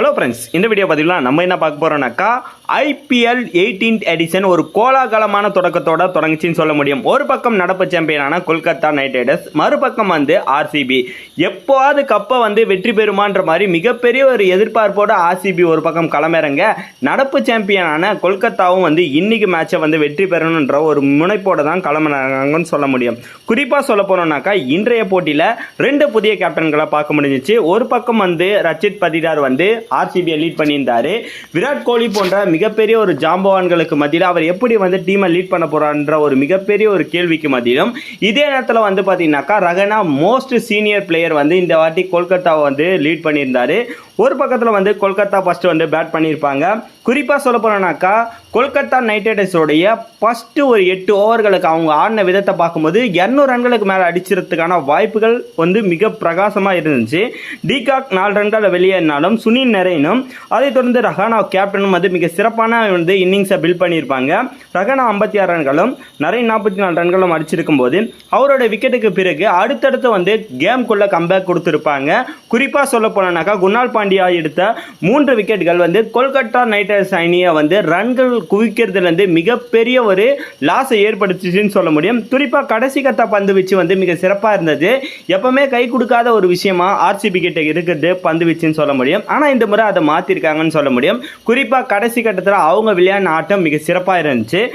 Hello friends இந்த video பார்த்தீங்கன்னா நம்ம என்ன பார்க்க போகிறோம்னாக்கா ஐபிஎல் எயிட்டீன்த் எடிஷன் ஒரு கோலாகலமான தொடக்கத்தோட தொடங்குச்சின்னு சொல்ல முடியும். ஒரு பக்கம் நடப்பு சாம்பியனான கொல்கத்தா நைட் ரைடர்ஸ் மறுபக்கம் வந்து ஆர்சிபி எப்போவாது கப்பை வந்து வெற்றி பெறுமான்ற மாதிரி மிகப்பெரிய ஒரு எதிர்பார்ப்போட ஆர்சிபி ஒரு பக்கம் களமிறங்க நடப்பு சாம்பியனான கொல்கத்தாவும் வந்து இன்னைக்கு மேட்சை வந்து வெற்றி பெறணுன்ற ஒரு முனைப்போட தான் களமிறங்கன்னு சொல்ல முடியும். குறிப்பாக சொல்ல போனோம்னாக்கா இன்றைய போட்டியில் ரெண்டு புதிய கேப்டன்களை பார்க்க முடிஞ்சிச்சு. ஒரு பக்கம் வந்து ரச்சித் பதிடார் வந்து ஆர்சிபியை லீட் பண்ணியிருந்தாரு. விராட் கோலி போன்ற மிகப்பெரிய ஒரு ஜாம்பவான்களுக்கு மத்தியில் அவர் எப்படி வந்து டீமை லீட் பண்ண போகிறான்ற ஒரு மிகப்பெரிய ஒரு கேள்விக்கு மத்தியிலும் இதே நேரத்தில் வந்து பார்த்தீங்கன்னாக்கா ரகனா மோஸ்ட் சீனியர் பிளேயர் வந்து இந்த வாட்டி கொல்கத்தாவை வந்து லீட் பண்ணியிருந்தாரு. ஒரு பக்கத்தில் வந்து கொல்கத்தா ஃபஸ்ட்டு வந்து பேட் பண்ணியிருப்பாங்க. குறிப்பாக சொல்ல போனோம்னாக்கா கொல்கத்தா நைட் ரைடர்ஸோடைய ஃபஸ்ட்டு ஒரு எட்டு ஓவர்களுக்கு அவங்க ஆடின விதத்தை பார்க்கும்போது இரநூறு ரன்களுக்கு மேலே அடிச்சிறதுக்கான வாய்ப்புகள் வந்து மிக பிரகாசமாக இருந்துச்சு. டிகாக் நாலு ரன்களை வெளியேறினாலும் சுனில் நரேனும் அதைத் தொடர்ந்து ரஹானா கேப்டனும் வந்து மிக சிறப்பான வந்து இன்னிங்ஸை பில்ட் பண்ணியிருப்பாங்க. ரஹானா ஐம்பத்தி ஆறு ரன்களும் நிறைய நாற்பத்தி நாலு ரன்களும் அடிச்சிருக்கும் போது அவரோட விக்கெட்டுக்கு பிறகு அடுத்தடுத்து வந்து கேம்குள்ளே கம்பேக் கொடுத்துருப்பாங்க. குறிப்பாக சொல்ல போனோம்னாக்கா குணால் பாண்டியா எடுத்த மூன்று விக்கெட்டுகள் வந்து கொல்கத்தா நைட் ரைடர்ஸ் அணியை வந்து ரன்கள் குவிக்கிறதுலேருந்து மிகப்பெரிய ஒரு லாஸை ஏற்படுத்துச்சுன்னு சொல்ல முடியும். குறிப்பாக கடைசி கத்த பந்து வீச்சு வந்து மிக சிறப்பாக இருந்தது. எப்பவுமே கை கொடுக்காத ஒரு விஷயமா ஆர்சிபி கிட்ட இருக்கிறது பந்து வீச்சுன்னு சொல்ல முடியும். ஆனால் இந்த முறை அதை மாற்றிருக்காங்கன்னு சொல்ல முடியும். குறிப்பாக கடைசி கட்டத்தில் அவங்க விளையாடின ஆட்டம் மிக சிறப்பாக இருந்துச்சு.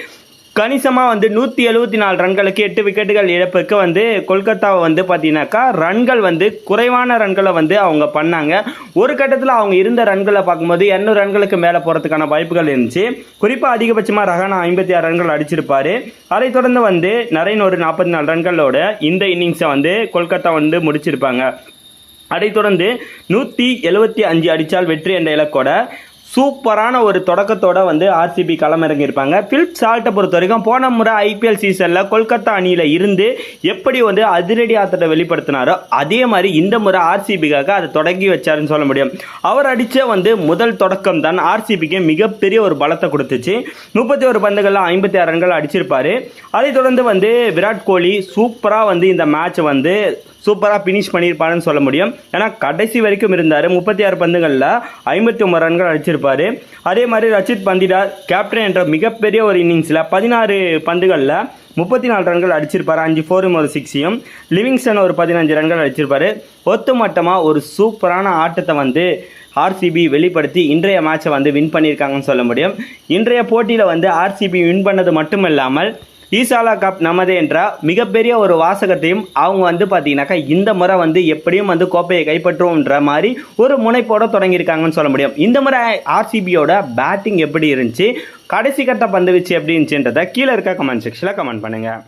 கணிசமாக வந்து நூற்றி எழுபத்தி நாலு ரன்களுக்கு எட்டு விக்கெட்டுகள் இழப்புக்கு வந்து கொல்கத்தாவை வந்து பார்த்தீங்கன்னாக்கா ரன்கள் வந்து குறைவான ரன்களை வந்து அவங்க பண்ணாங்க. ஒரு கட்டத்தில் அவங்க இருந்த ரன்களை பார்க்கும்போது இரநூறு ரன்களுக்கு மேலே போகிறதுக்கான வாய்ப்புகள் இருந்துச்சு. குறிப்பாக அதிகபட்சமாக ரஹானா ஐம்பத்தி ஆறு ரன்கள் அடிச்சிருப்பார். அதைத் தொடர்ந்து வந்து நரேன் ஒரு நாற்பத்தி நாலு ரன்களோட இந்த இன்னிங்ஸை வந்து கொல்கத்தா வந்து முடிச்சிருப்பாங்க. அதைத் தொடர்ந்து நூற்றி எழுபத்தி அஞ்சு அடித்தால் வெற்றி என்ற இலக்கோட சூப்பரான ஒரு தொடக்கத்தோட வந்து ஆர்சிபி களமிறங்கியிருப்பாங்க. பிலிப் சால்ட்டை பொறுத்த வரைக்கும் போன முறை ஐபிஎல் சீசனில் கொல்கத்தா அணியில் இருந்து எப்படி வந்து அதிரடி ஆட்டத்தை வெளிப்படுத்தினாரோ அதே மாதிரி இந்த முறை ஆர்சிபிக்காக அதை தொடங்கி வச்சாருன்னு சொல்ல முடியும். அவர் அடித்த வந்து முதல் தொடக்கம் தான் ஆர்சிபிக்கு மிகப்பெரிய ஒரு பலத்தை கொடுத்துச்சு. முப்பத்தி ஒரு பந்துகளில் ஐம்பத்தி ஆறு ரன்கள் அடிச்சிருப்பாரு. அதைத் தொடர்ந்து வந்து விராட் கோலி சூப்பராக வந்து இந்த மேட்ச் வந்து சூப்பராக ஃபினிஷ் பண்ணியிருப்பாருன்னு சொல்ல முடியும். ஏன்னா கடைசி வரைக்கும் இருந்தார். முப்பத்தி ஆறு பந்துகளில் ஐம்பத்தி ஒம்பது ரன்கள் அடிச்சிருப்பார். அதே மாதிரி ரச்சித் பந்திடார் கேப்டன் என்ற மிகப்பெரிய ஒரு இன்னிங்ஸில் பதினாறு பந்துகளில் முப்பத்தி நாலு ரன்கள் அடிச்சிருப்பார். அஞ்சு ஃபோரும் ஒரு சிக்ஸையும் லிவிங்ஸ்டன் ஒரு பதினஞ்சு ரன்கள் அடிச்சிருப்பார். ஒத்துமொட்டமாக ஒரு சூப்பரான ஆட்டத்தை வந்து ஆர்சிபி வெளிப்படுத்தி இன்றைய மேட்சை வந்து வின் பண்ணியிருக்காங்கன்னு சொல்ல முடியும். இன்றைய போட்டியில் வந்து ஆர்சிபி வின் பண்ணது மட்டும் இல்லாமல் ஈசாலா கப் நமது என்ற மிகப்பெரிய ஒரு வாசகத்தையும் அவங்க வந்து பார்த்தீங்கன்னாக்கா இந்த முறை வந்து எப்படியும் வந்து கோப்பையை கைப்பற்றுவோம்ன்ற மாதிரி ஒரு முனைப்போட தொடங்கியிருக்காங்கன்னு சொல்ல முடியும். இந்த முறை ஆர்சிபியோட பேட்டிங் எப்படி இருந்துச்சு கடைசி கட்ட பந்து வச்சு எப்படி இருந்துச்சுன்றதை கீழே இருக்க கமெண்ட் செக்ஷனில் கமெண்ட் பண்ணுங்கள்